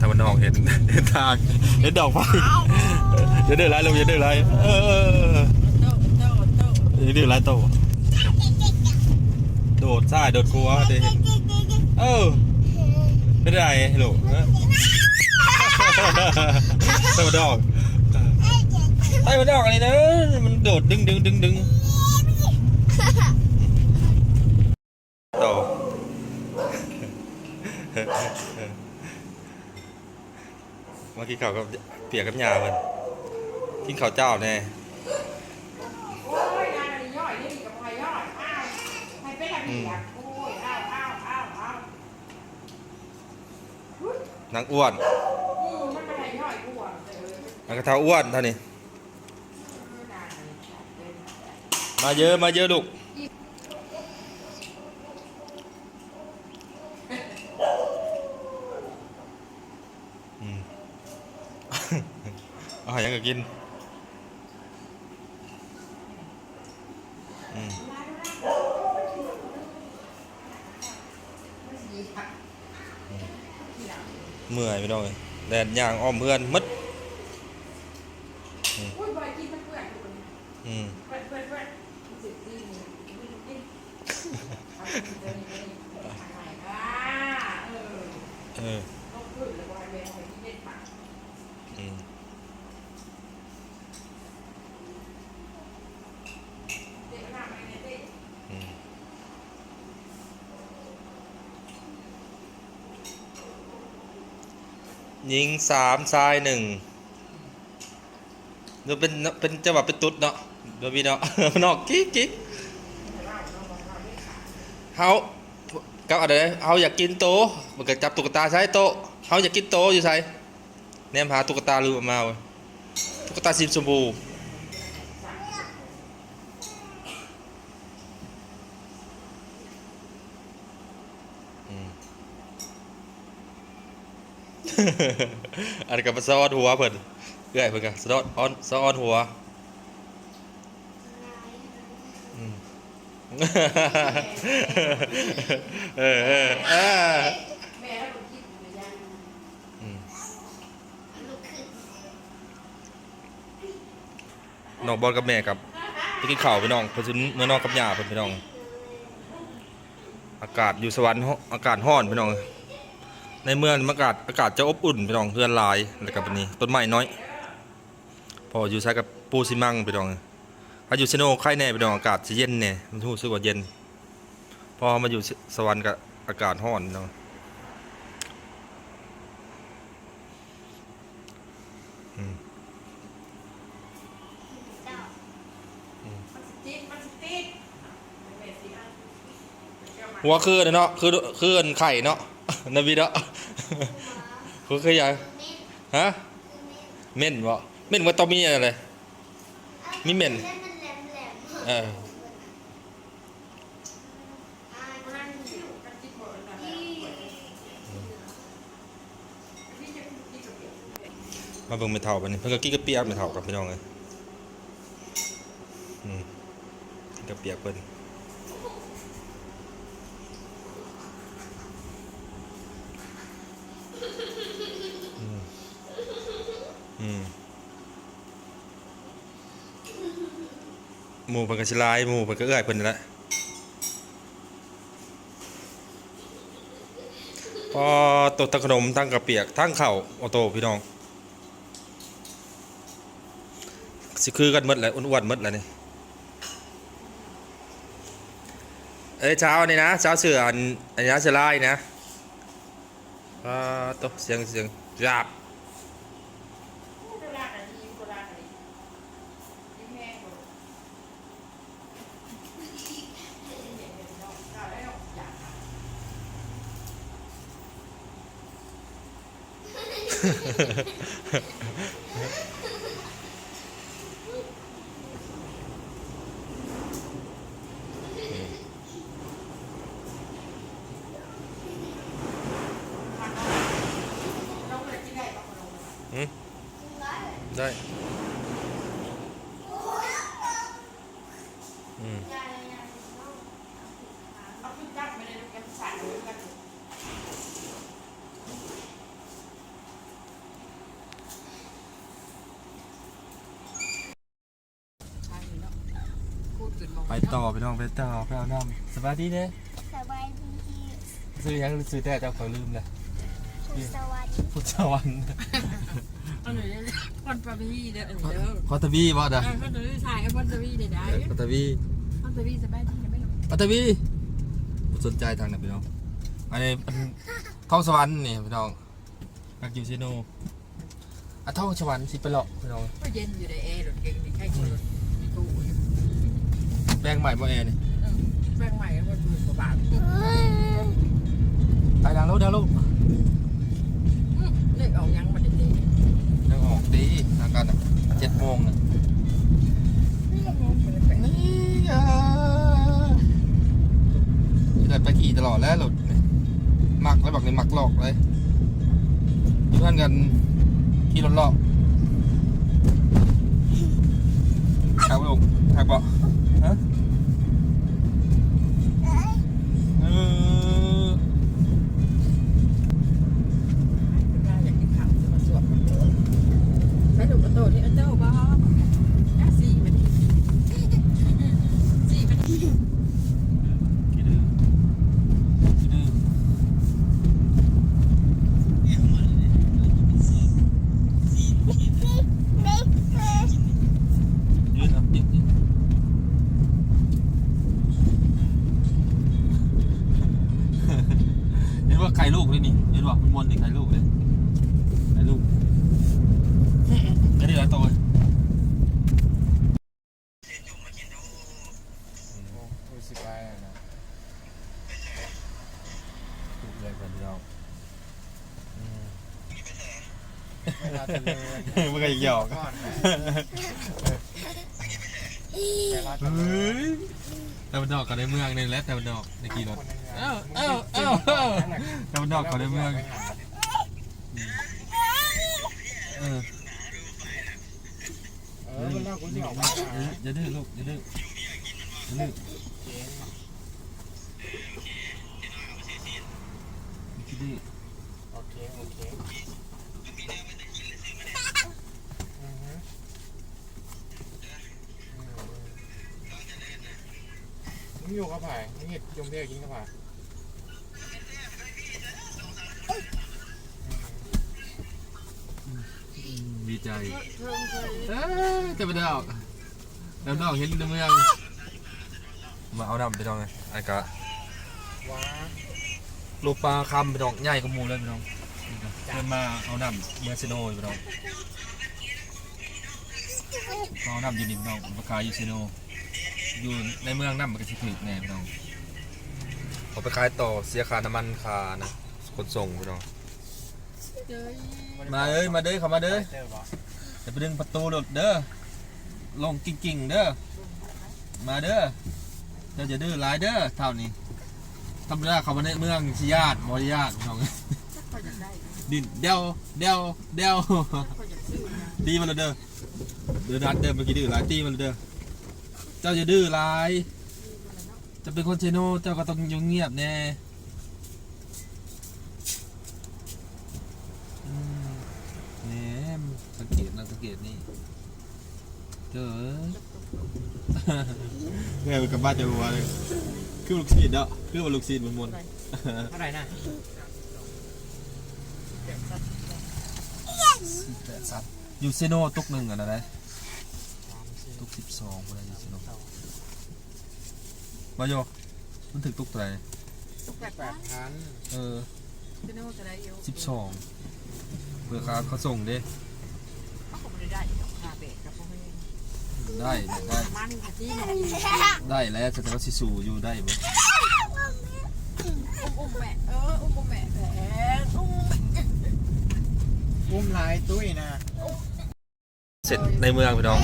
ทางมันนอกเห็นเห็นทางเห็นดอกไฟอย่าดื้อไรลูกอย่าดื้อไรเออเออเออโตโตโตอย่าดื้อไรโตโดดซ้ายโดดครัวเด้เห็นเออไม่ได้ลูกเออไต้มันดอกไต้มันดอกอะไรนะมันโดดดึงดึงดึงดึงโตเมื่อกี้เขาวกับเปียกกับยาเพิ่นกินข้าวเจ้าแน่โอ้ยนายย่อยนี่กับใครย่อยอ้าวใครเป็นอะไรอะโอ้ยอ้าวอ้าวอ้าวอ้าวนางอ้วนอืมมันเป็นอะไรย่อยกูอะเออนางกระเทาอ้วนเท่านี้มาเยอะมาเยอะลูกอืม เอาหายัง กินเมื่อยไม่ต้องเลยแดดยางอ้อมเพื่อนมัดอืมนเปื่อนอยู่ อืม เปื่อนเปื่อนเปื่อนสิบสี่นี่ไม่รู้กินเอาไปกินเดี๋ยวนี้เดี๋ยวนี้ทางไหนอ่าเออ เออ ต้องขึ้นแล้วบอยเวรไปที่เด็ดปาก อืม เด็กหน้าไปเนี่ยเด็ก อืม ยิงสามทรายหนึ่งเดี๋ยวเป็นเป็นจังหวะเป็นตุ๊ดเนาะเดี๋ยวพี่เนาะนอกกิ๊กกิ๊กเฮากับอะไรเฮาอยากกินโตมันก็จับตุ๊กตาใช้โตะเฮาอยากกินโตอยู่ใส่แนมหาตุ๊กตาลืมมาเว้ยตุ๊กตาสีชมพูอืม อันนกับสะออนหัวเพิ่นเอื้อยเพิ่นก็สะออนออนสะออนหัวอืมเออเอออ่าแม่แล้วก็คิดอยู่ยังอืมน้องบอลกับแม่กับไปกินข้าวพี่น้องเพิ่นสิเมื่อนอนกับย่าเพิ่นพี่น้อง อากาศอยู่สวรรค์ฮ้ออากาศร้อนพี่น้อง ในเมืองอากาศอากาศจะอบอุ่นพี่น้องเพื่อนหลายแล้วกับนี้ต้นไม้น้อย พออยู่ใช้กับปูซิมังพี่น้องถ้าอยู่เซโนไข่แน่พี่น้องอากาศจะเย็นแน่มันรู้สึกว่าเย็น พอมาอยู่สวรรค์กับอากาศร้อนพี่น้องอืมมันสติดมันสติดแม่สิอะเจ้ามาหัวคือเนาะคือคืออันไข่เนาะ นบีเนาะคือคือยังฮะเม่นบ่เม่นว่าต้องมีอะไรมีเม็นเออมาเบิ่งไม่เท่าไปนี่เพิ่นก็กินกระเปียกไม่เท่ากับพี่น้องเลยอืมกินกระเปียกเพิ่นอืมอืม หมูเพิ่นก็สิลายหมูเพิ่นก็เอื้อยเพิ่นนั่นแหละพอตกทั้งขนมทั้งกระเปียกทั้งข้าวโอโต้พี่น้องสิคือกันหมดแหละอ้วนๆหมดแหละนี่เอ้ยเช้านี่นะเช้าเสืออันอันนี้เสือลายนะอ่าตกเสียงเสียงจับ โบราณอันนี้โบราณอันนี้ยิ้มแห้งเลยเอาแล้วอยาก น้องเลยที่ได้ต้องมาลง หืมได้อืม เอาขึ้นจับไม่ได้กันสั่นเลยกัน ต่อพี่น้องไปต่อไปเอาน้ำสบายดีเด้สบายดีซื้อยังซื้อแต่เจ้าเขาลืมเลยสุขสวัสดีพุทธวันเอาหน่อยเลยคนประพีเด้อเออเด้อคอตบีบ่เอด่ะอคนประพีถ่ายให้คนประพีได้ได้คอตบีคนประพีสบายดีไม่หรอกคอตบีบ่สนใจทางนั้นพี่น้องอันนี้เป็นท้องสวรรค์นี่พี่น้องกักอยู่ซิโนอะท้องสวรรค์สิไปหลอกพี่น้องก็เย็นอยู่ในแอร์รถเก่งนี่ใช่คนรถมีตู้ แปลงใหม่บ่แอร์นี่แป้งใหม่ก็หมื่นกว่าบาทไปดังลูกดังลูกเลือกเอายังมาเด็ดยังออกดีทางการเจ็ดโมงน่ะๆนี่อะเกิดไปขี่ตลอดแล้วหลุดนี่มักแล้วบอกนี่มักหลอกเลยอยู่เพื่อนกันขี่รถหลอกหักลูกหักบ่ฮะเออ อยากกินข้าวจะมาสวดใช้ถูกประตูนี่เจ้าบ้าสี่มันสี่มัน ขี้ดื้อขี้ดื้อยืนเอายืนยืนเห็นว่าไข่ลูกเลยนี่เห็นว่ามันมนนี่ไข่ลูกเลยไข่ลูกก็ได้หลายตัวเลย รู้สึกว่านะ ลูกเลยคนเดียว เวลาเจริญมันก็หยอกก่อนนะเวลาเจเฮ้ริญยแต่มันดอกกันในเมืองนี่แหละแต่มันดอกในกี่รถเอ้าเอ้าเอ้าแต่มันดอกกันในเมืองเออเออมันน่าคุ้นชิออกมาอย่าดื้อลูกอย่าดื้ออย่าดื้อคิดดื้อโอ มึงอยู่กับไผ่มึงเห็ดยงเบี้ยกินกับไผ่ดีใจเอ้ยแต่มันดอกดอกเห็นในเมืองมาเอาดำไปดองไงไอ้กะว้าลูกปลาคำไปดองใหญ่กว่าหมูเลยไปดองเพิ่นมาเอาดำเมืองซิโนไปดองเอาดำยู่นี่ไปดองมาขายอยู่ซิโน อยู่ในเมืองน้ำมันก็สิถึกแน่ไปดองเอาไปขายต่อเสียค่าน้ำมันค่านะขนส่งไปดองมาเอ้ยมาเด้อเข้ามาเด้อเจอบ่จะไปดึงประตูรถเด้อลงกิ่งๆเด้อมาเด้อเจ้าจะดื้อหลายเด้อเท่านี้ธรรมดาเขามาในเมืองสิญาติบ่ญาติพี่น้องก็อยากได้ดินเดวเดวเดวก็อยากซื้อนะตีมันเลยเด้อเดือดรัดเด้อเมื่อกี้ดื้อหลายตีมันเลยเด้อ เจ้าจะดื้อหลาย จะเป็นคนเชโนเจ้าก็ต้องอยู่เงียบแน่อืมแหนสังเกตนะสังเกตนี่เจอแม่ไปกลับบ้านเจอวัวเลยคือลูกศิษย์เนาะคือว่าลูกศิษย์มันมนเท่าไหร่นะแปดสัตว์อยู่เซโนตุกหนึ่งอะนะนะสามสี่ ตุกสิบสองอะไรอยู่เซโนมาโยมันถึงตุกเท่าไหร่ทุกแปดแปดพันเออจะนึกว่าจะได้เยอะสิบสองเพื่อเขาเขาส่งเด้เขาก็ไม่ได้ได้ดอกคาเบะกับพวกนี้ได้ได้มันค่ะที่มันได้แล้วแต่ว่าสิสูอยู่ได้บ่อุ้มอุ้มแม่เอออุ้มอุ้มแม่แหมอุ้มอุ้มลายตุ้ยนะเสร็จในเมืองพี่น้อง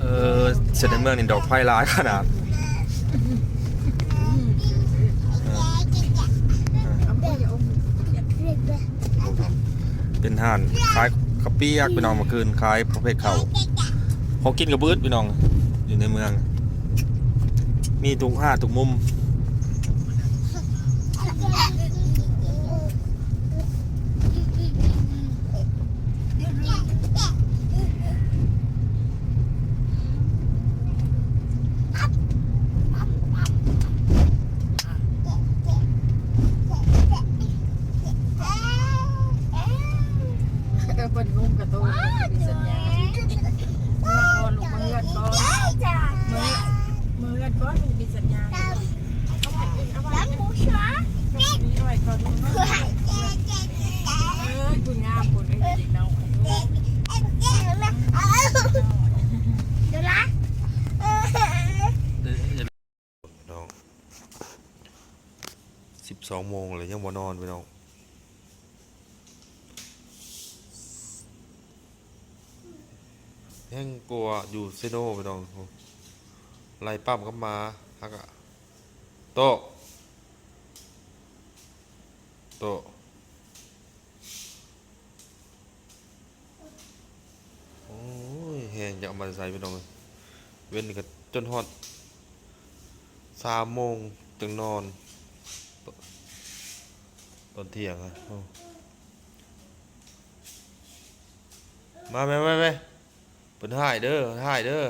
เออเสด็จในเมืองนี่ดอกไผ่ร้ายขนาดเป็นห่านขายกระเปียกพี่น้องเมาคืนขายประเภทเขาเขากินกับบืดพี่น้องอยู่ในเมือง มีทุกห้าทุกมุม ลูกกระโตนเป็นสัญญาเมื่อก่อนลูกมาเลือดก่อนเมื่อเมื่อเลือดก่อนมันเป็นสัญญาเอาไปเอาไปเอาไปก่อนลูกเนาะเอ้ยคุณงามคุณไอ้เด็กเน้องสิบสองโมงเลยยังบ่นอนไปน้องยังกลัวอยู่เซโนไปน้องไล่ปั้มก็มาฮักอะโตโตะโอ้ยแห งจะเอามาใส่ไปน้องเลยเว้นนี่ก็จนฮอดสามโมงจึงนอน ตอนเที่ยงอะมาไหมไหมไหมเป็นหายเด้อหายเด้อ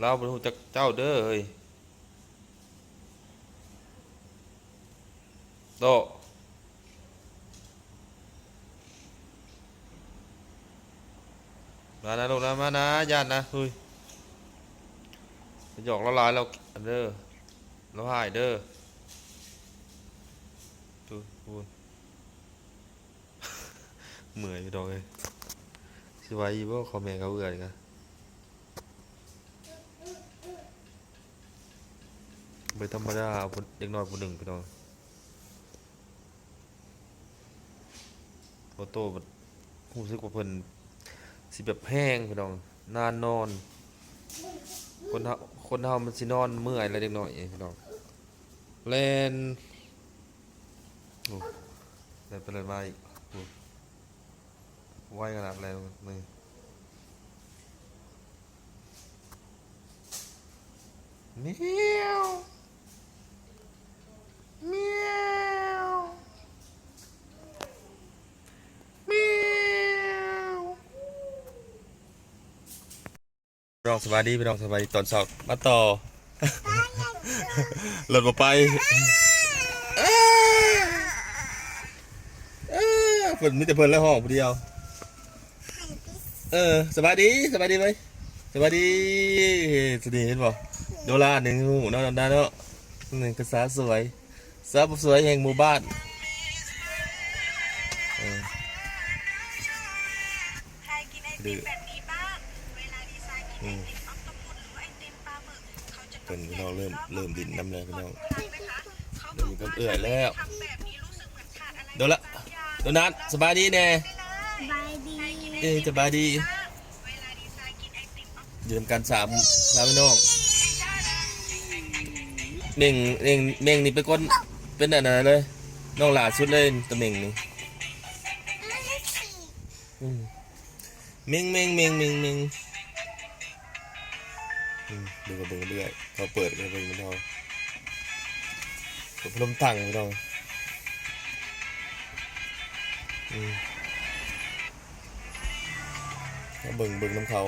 เราเป็นหูจักเจ้าเด้อเฮ้ยโต มานะลูกนะมานะญาตินะเฮ้ยหยอกละลายเราเด้อเราหายเด้อดูพูดเหมื่อยพี่ดอกเลยสิไว้อีบ่คอมเมนต์เขาเอื่อยกันไปธรรมดาเอาเด็กน้อยผู้หนึ่งพี่น้องโฟโต้แบบรู้สึกว่าเพิ่น สิแบบแห้งพี่น้องนานนอน คนเฮาคนเฮามันสินอนเมื่อยอะไรเด็กน้อยเองพี่น้องเล่นโอ้เล่นไปเล่นมาอีกโอ้ไวขนาดแรงนี่เมียวเมียวเมียวพี่ น้องสบายดีพี่น้องสบายดีตอนเช้ามาต่อหล่นมาไปเอ้ยเอ้ยเพิ่นมีแต่เพิ่นแล้วห้องผู้เดียว เออสบายดีสบายดีไหมสบายดีสวัสดีเห็นบ่โดราหนึ่งหูเนาะดาเนาะหนึ่งกระสาสวยสาวสวยแห่งหมู่บ้านเอ พิ่นพี่น้องเริ่มเริ่มดินน้ำแล้วพี่น้องทำไหมคะเขาเดี๋ยวมีคนเอื่อยแล้วทำแบบนี้รู้สึกเหมือนขาดอะไรโดนละโดนัทสบายดีแน่เอ้ยสบายดีเวลาดีไซน์กินไอติมออกอยู่ทำการสามสามพี่น้องเม่งเม่งเม่งนี่เป็นคนเป็นอันนั้นเลยน้องหลาสุดเลยตะเม่งนี่อืมเม่งเม่งเม่งเม่งเม่งอืม ดูกระเบื้องเรื่อยเราเปิดกันเบื้องมันเอาพลมถังพี่น้องอืมเขาเบิ่งเบิ่งน้ำเขา